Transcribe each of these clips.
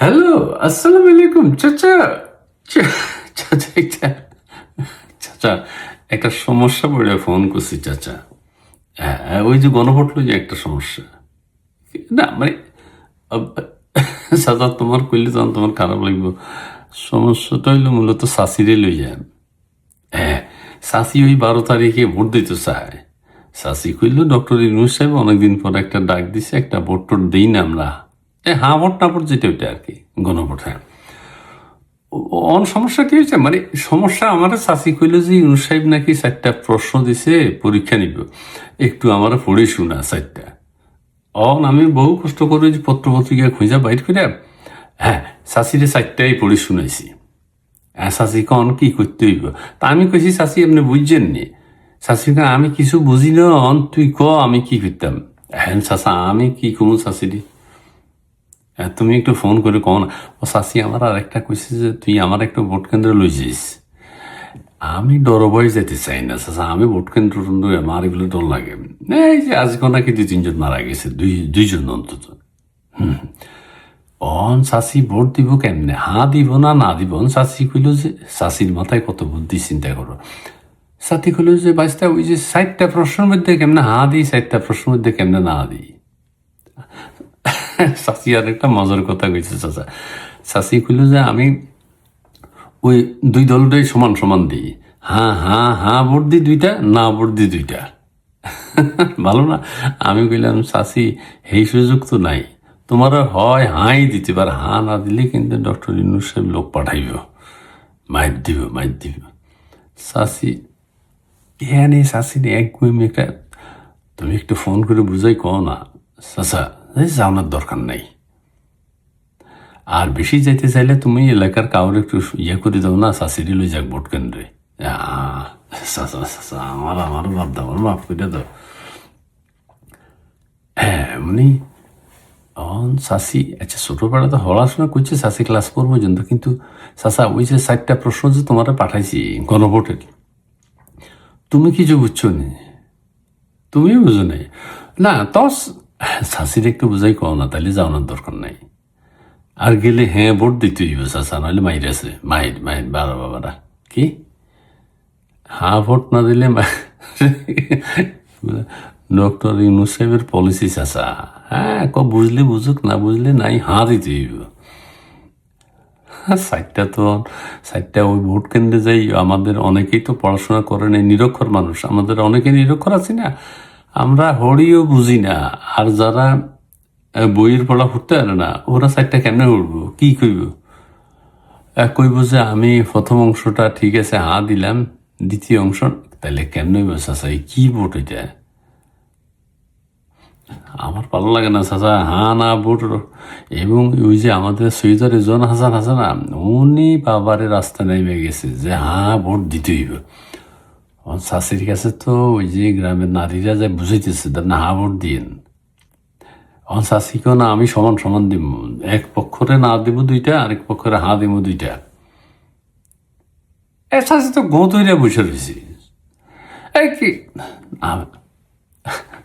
Hello আসসালামু আলাইকুম চাচা চাচা একটা চাচা, একটা সমস্যা পড়ে ফোন করছি, চাচা। হ্যাঁ ওই যে গণভোট লই যে একটা সমস্যা। না মানে চাচা, তোমার কইলে তখন তোমার খারাপ লাগবে। সমস্যাটা হইল মূলত শাশিরে লই যান। হ্যাঁ শাশি ওই বারো তারিখে ভোট দিতে চায়। শাশি কইল, ডক্টর ইনুস সাহেব অনেকদিন পর একটা ডাক দিছে, একটা ভোট টোট দিই না আমরা। এ হ্যাঁ ভোট না ভোট যেটা ওইটা আর কি গণভোট হ্যাঁ। অন সমস্যা কি হয়েছে? মানে সমস্যা আমার শাসি কইল যে ইউনুস সাহেব নাকি চারটা প্রশ্ন দিছে পরীক্ষা নিব। একটু আমার পড়ে শুনা চারটা। অন আমি বহু কষ্ট করে যে পত্র পত্রিকা খুঁজা বাইর করে হ্যাঁ শাশিরে চারটাই পড়ে শুনাইছি। হ্যাঁ শাশি কন কি করতে হইব? তা আমি কইছি শাশি আপনি বুঝছেন নি? কন, আমি কিছু বুঝি না অন তুই ক আমি কি করতাম? হ্যাঁ শাশা আমি কি শাশিরি হ্যাঁ, তুমি একটু ফোন করে কও না। ও শাশি আমার আর একটা কইছে যে তুই আমার একটা ভোট কেন্দ্রে লই যাইস। আমি ডর ভয় যেতে চাই না চাচা আমি ভোট কেন্দ্র আমার এগুলো ডর লাগে। এই যে আজকে নাকি দুই তিনজন মারা গেছে, দুই, দুইজন অন্তত। অন শাশি ভোট দিব কেমনে? হা দিব না না দিব? শাশি কইল যে শাশির মাথায় কত বুদ্ধি চিন্তা করো। সাথী কইল যে বাইশটা ওই যে ষাটটা প্রশ্নের মধ্যে কেমনে হা দিই ষাটটা প্রশ্নের মধ্যে কেমনে না দিই? শাশি আর একটা মজার কথা কইছে, চাচা। শাশি কইল যে, আমি ওই দুই দলটাই সমান সমান দিই। হ্যাঁ হ্যাঁ হ্যাঁ ভোট দিই দুইটা, না ভোট দিই দুইটা। ভালো না? আমি কইলাম শাশি এই সুযোগ তো নাই। তোমার হয় হাই দিতে পার। হ্যাঁ না দিলে কিন্তু ডক্টর ইনুস সাহেব লোক পাঠাইব। মাইর দিব মাইর দিব। শাশি হ্যাঁ নেই শাশি নেই এক একটা তুমি একটু ফোন করে বুঝাই কও না, চাচা। এই যাওয়ার দরকার নাই। আর বেশি যাইতে চাইলে তুমি এলাকার কাউর একটু ইয়ে করে দাও না, শাশুড়ি লই যাক ভোট কেন্দ্রে। আমার আমার বাপ আমার মাফ করে দাও। হ্যাঁ এমনি, অন শাসি আচ্ছা ছোটবেলা তো পড়াশোনা করছে শাসি ক্লাস ফোর পর্যন্ত, কিন্তু চাচা ওই যে চারটা প্রশ্ন যে তোমার পাঠাইছি গণভোটের তুমি কিছু বুঝছ নি? তুমিও বুঝো না? তো শাসির একটু বুঝাই কও না তাহলে যাওয়ানোর দরকার নাই। আর গেলে হ্যাঁ ভোট দিতে হইব চাচা নাহলে মাইর আছে। মাইর মাইর বাবা বাবারা। কি? হ্যাঁ ভোট না দিলে ডক্টর ইউনুস সাহেবের পলিসি চাচা হ্যাঁ ক বুঝলে বুঝুক, না বুঝলে নাই, হাঁ দিতে হইব। সাইটটা তো, সাইটটা ওই ভোট কেন্দ্রে যাই, আমাদের অনেকেই তো পড়াশোনা করে নাই নিরক্ষর মানুষ। আমাদের অনেকে নিরক্ষর আছি না? আমরা হরিও বুঝি না, আর যারা বইয়ের পড়া পড়তে পারে না, ওরা সাইটটা কেমনে উঠবো কি কইব? কইব যে আমি প্রথম অংশটা ঠিক আছে হা দিলাম, দ্বিতীয় অংশ, তাহলে কেমনে চাচা? কি বোট এটা। আমার ভালো লাগে না চাচা, হা না বোট এবং ওই যে আমাদের সৈয়দ রেজন হাসান হাসান উনি বাবারে রাস্তা নেমে গেছে যে হা ভোট দিতে হইব। শাশুড়ির কাছে তো ওই যে গ্রামের নারীরা যে বুঝাইতেছে তার না হা ভোট দিন। আমার শাশিকেও না আমি সমান সমান দিব। এক পক্ষরে না দিব দুইটা, আরেক পক্ষরে হা দিব দুইটা। এ শাশি তো গো তৈরি বসে রয়েছি।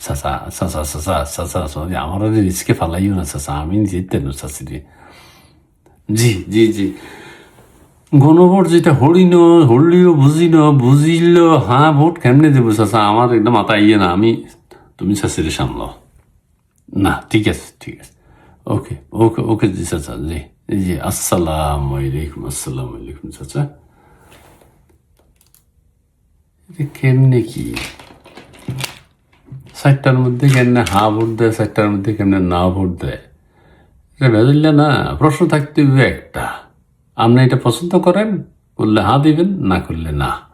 চাচা চাচা চাচা চাচা আমার রিস্কে ফালাইও না চাচা আমি যেতে না চাচিরে জি জি জি। গণভোট যেটা হরি ন, হরলিও বুঝি ন, বুঝিল হ্যাঁ ভোট কেমনে দেবো চাচা? আমার একদম মাথা ইয়ে না, আমি তুমি চাচিরে সামলাও। না, ঠিক আছে ঠিক আছে। ওকে ওকে ওকে জি চাচা, জি জি আসসালাম আলাইকুম আসসালাম আলাইকুম চাচা। কেমনে কি? চারটার মধ্যে কেমনে হা ভোট দেয়, চারটার মধ্যে কেমনে না ভোট দেয়? এটা না, প্রশ্ন থাকতে হবে একটা। আপনি এটা পছন্দ করেন করলে হা দিবেন না করলে না।